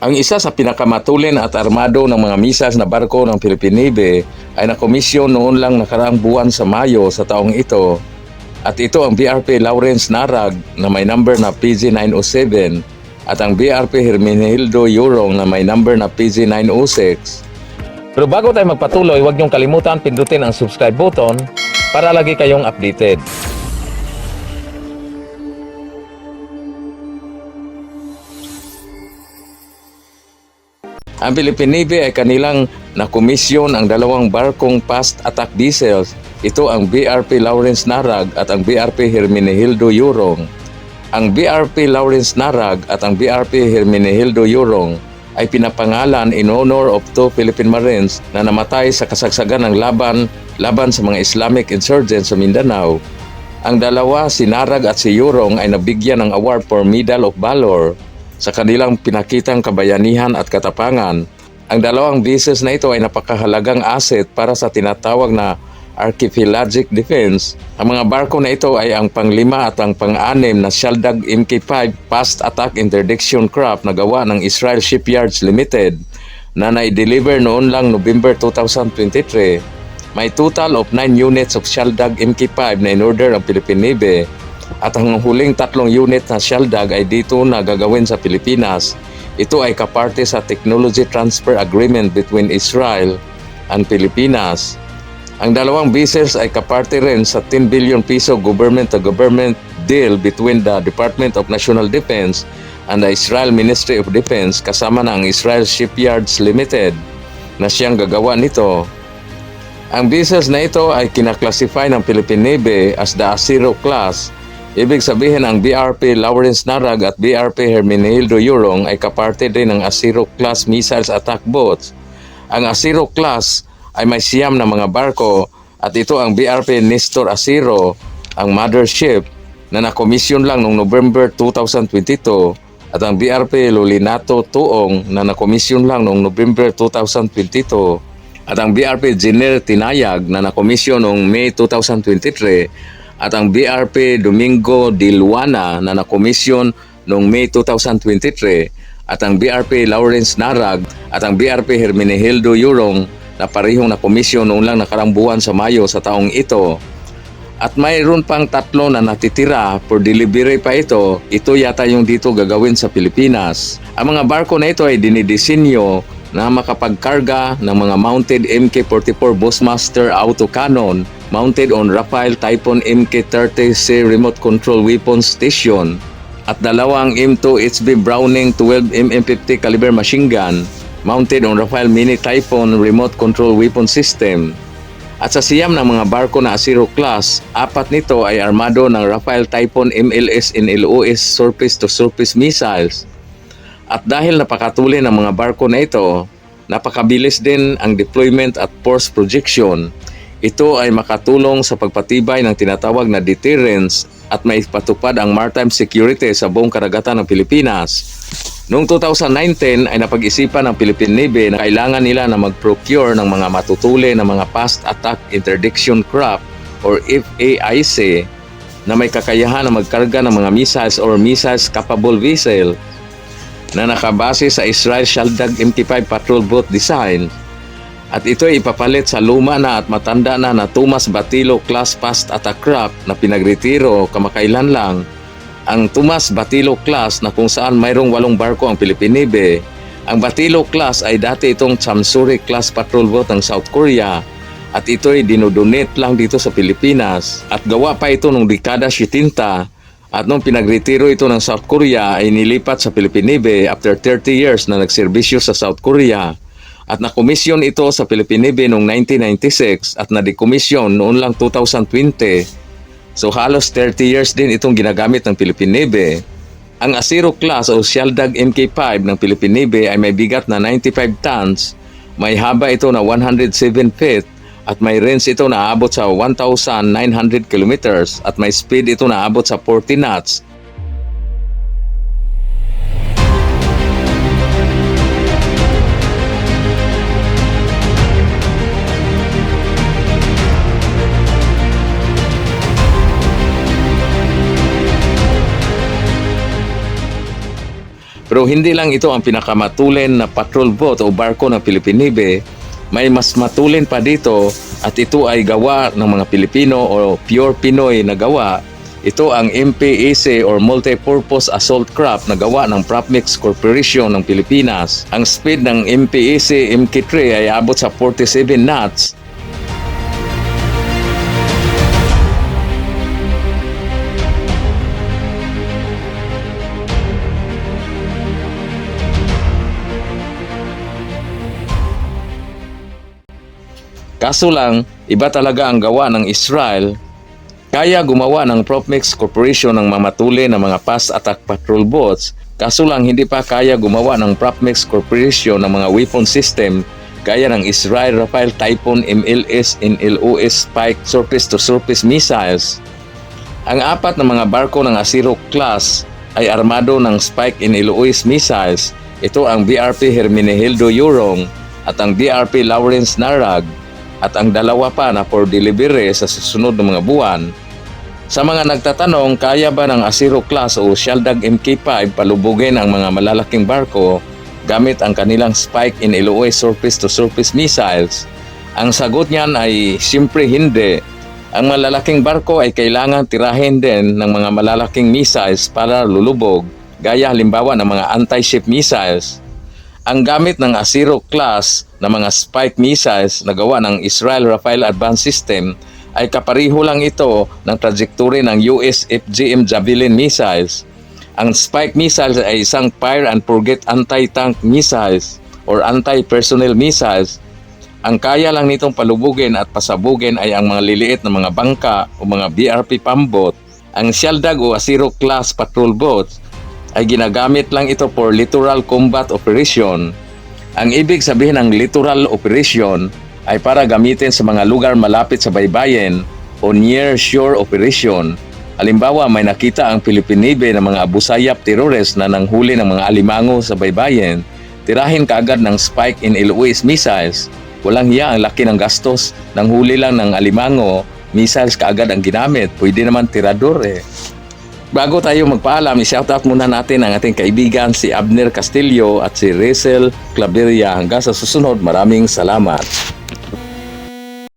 Ang isa sa pinakamatulin at armado ng mga misas na barko ng Philippine Navy ay nakomisyon noon lang nakaraang buwan sa Mayo sa taong ito. At ito ang BRP Lawrence Narag na may number na PG-907 at ang BRP Hermenegildo Yurong na may number na PG-906. Pero bago tayo magpatuloy, huwag niyong kalimutan pindutin ang subscribe button para lagi kayong updated. Ang Philippine Navy ay kanilang nakomisyon ang dalawang barkong fast attack vessels. Ito ang BRP Lawrence Narag at ang BRP Hermenegildo Yurong. Ang BRP Lawrence Narag at ang BRP Hermenegildo Yurong ay pinapangalan in honor of two Philippine Marines na namatay sa kasagsagan ng laban laban sa mga Islamic insurgents sa Mindanao. Ang dalawa, si Narag at si Yurong ay nabigyan ng award for Medal of Valor sa kanilang pinakitang kabayanihan at katapangan. Ang dalawang vessels na ito ay napakahalagang asset para sa tinatawag na archipelagic defense. Ang mga barko na ito ay ang panglima at ang pang-anim na Shaldag Mk5 Fast Attack Interdiction Craft na gawa ng Israel Shipyards Limited na na-deliver noon lang November 2023. May total of 9 units of Shaldag Mk5 na in-order ang Philippine Navy at ang huling tatlong unit na Shaldag ay dito na gagawin sa Pilipinas. Ito ay kaparte sa Technology Transfer Agreement between Israel and Pilipinas. Ang dalawang vessels ay kaparte rin sa 10 billion piso government-to-government deal between the Department of National Defense and the Israel Ministry of Defense kasama ang Israel Shipyards Limited na siyang gagawa nito. Ang vessels na ito ay kinaklasify ng Philippine Navy as the Asiro class Ibig sabihin ang BRP Lawrence Narag at BRP Hermenegildo Yurong ay kaparte din ng Asiro class missiles attack boats. Ang Asiro class ay may siyam na mga barko at ito ang BRP Nestor Asiro, ang mothership na nakomisyon lang noong November 2022 at ang BRP Lulinato Tuong na nakomisyon lang noong November 2022 at ang BRP Jenner Tinayag na nakomisyon noong May 2023 at ang BRP Domingo Diluana na nakomisyon noong May 2023 at ang BRP Lawrence Narag at ang BRP Hermenegildo Yurong na parehong nakomisyon noong lang nakarang buwan sa Mayo sa taong ito. At mayroon pang tatlo na natitira for delivery pa ito. Ito yata yung dito gagawin sa Pilipinas. Ang mga barko na ito ay dinidisenyo na makapagkarga ng mga mounted MK-44 Bushmaster autocannon mounted on Rafale Typhoon MK-30C remote control weapon station at dalawang M2 HB Browning 12 MM50 caliber machine gun mounted on Rafale Mini Typhoon remote control weapon system. At sa siyam ng mga barko na Asiro class, apat nito ay armado ng Rafale Typhoon MLS and LOS surface-to-surface missiles. At dahil napakatuli ng mga barko na ito, napakabilis din ang deployment at force projection. Ito ay makatulong sa pagpatibay ng tinatawag na deterrence at may patupad ang maritime security sa buong karagatan ng Pilipinas. Noong 2019 ay napag-isipan ng Philippine Navy na kailangan nila na mag-procure ng mga matutuli na mga fast attack interdiction craft or FAIC na may kakayahan na magkarga ng mga missiles or missiles capable vessel na nakabase sa Israel Shaldag MT-5 patrol boat design at ito ay ipapalit sa luma na at matanda na na Thomas Batilo class fast attack craft na pinagretiro kamakailan lang ang Thomas Batilo class na kung saan mayroong walong barko ang Philippine Navy. Ang Batilo class ay dati itong Chamsuri class patrol boat ng South Korea at ito ay dinodonate lang dito sa Pilipinas at gawa pa ito noong dekada 70 at nung pinagretiro ito ng South Korea ay nilipat sa Philippine Navy after 30 years na nagserbisyo sa South Korea at nakomisyon ito sa Philippine Navy noong 1996 at na-decommission noon lang 2020 So halos 30 years din itong ginagamit ng Philippine Navy. Ang Asiro class o Shaldag Mk5 ng Philippine Navy ay may bigat na 95 tons, may haba ito na 107 feet at may range ito na abot sa 1,900 kilometers at may speed ito na abot sa 40 knots Pero hindi lang ito ang pinakamatulin na patrol boat o barko ng Philippine Navy. May mas matulin pa dito at ito ay gawa ng mga Pilipino o pure Pinoy na gawa. Ito ang MPAC or Multipurpose Assault Craft na gawa ng Propmix Corporation ng Pilipinas. Ang speed ng MPAC MK3 ay abot sa 47 knots Kaso lang, iba talaga ang gawa ng Israel. Kaya gumawa ng Propmix Corporation ng mamatuli ng mga fast attack patrol boats. Kaso lang hindi pa kaya gumawa ng Propmix Corporation ng mga weapon system gaya ng Israel Rafael Typhoon MLS NLOS Spike surface-to-surface missiles. Ang apat na mga barko ng Asiro class ay armado ng Spike NLOS missiles. Ito ang BRP Hermenegildo Yurong at ang BRP Lawrence Narag at ang dalawa pa na for delivery sa susunod na mga buwan. Sa mga nagtatanong, kaya ba ng Asiro class o Shaldag MK5 palubugin ang mga malalaking barko gamit ang kanilang Spike in LOA surface-to-surface missiles? Ang sagot niyan ay siyempre hindi. Ang malalaking barko ay kailangan tirahin din ng mga malalaking missiles para lulubog, gaya halimbawa ng mga anti-ship missiles. Ang gamit ng Asiro class na mga spike missiles na gawa ng Israel Rafael Advanced System ay kapariho lang ito ng trajectory ng US FGM Javelin missiles. Ang spike missiles ay isang fire and forget anti-tank missiles or anti-personnel missiles. Ang kaya lang nitong palubugin at pasabugin ay ang mga liliit na mga bangka o mga BRP pambot. Ang Shaldag o Asiro class patrol boats ay ginagamit lang ito for littoral combat operation. Ang ibig sabihin ng littoral operation ay para gamitin sa mga lugar malapit sa baybayin o near shore operation. Halimbawa, may nakita ang Philippine Navy ng mga abusayap terrorist na nanghuli ng mga alimango sa baybayin. Tirahin kaagad ng spike in LOS missiles. Walang hiya ang laki ng gastos. Nang huli lang ng alimango, missiles kaagad ang ginamit. Pwede naman tirador eh. Bago tayo magpaalam, i-shoutout muna natin ang ating kaibigan si Abner Castillo at si Rachel Claveria. Hanggang sa susunod, maraming salamat.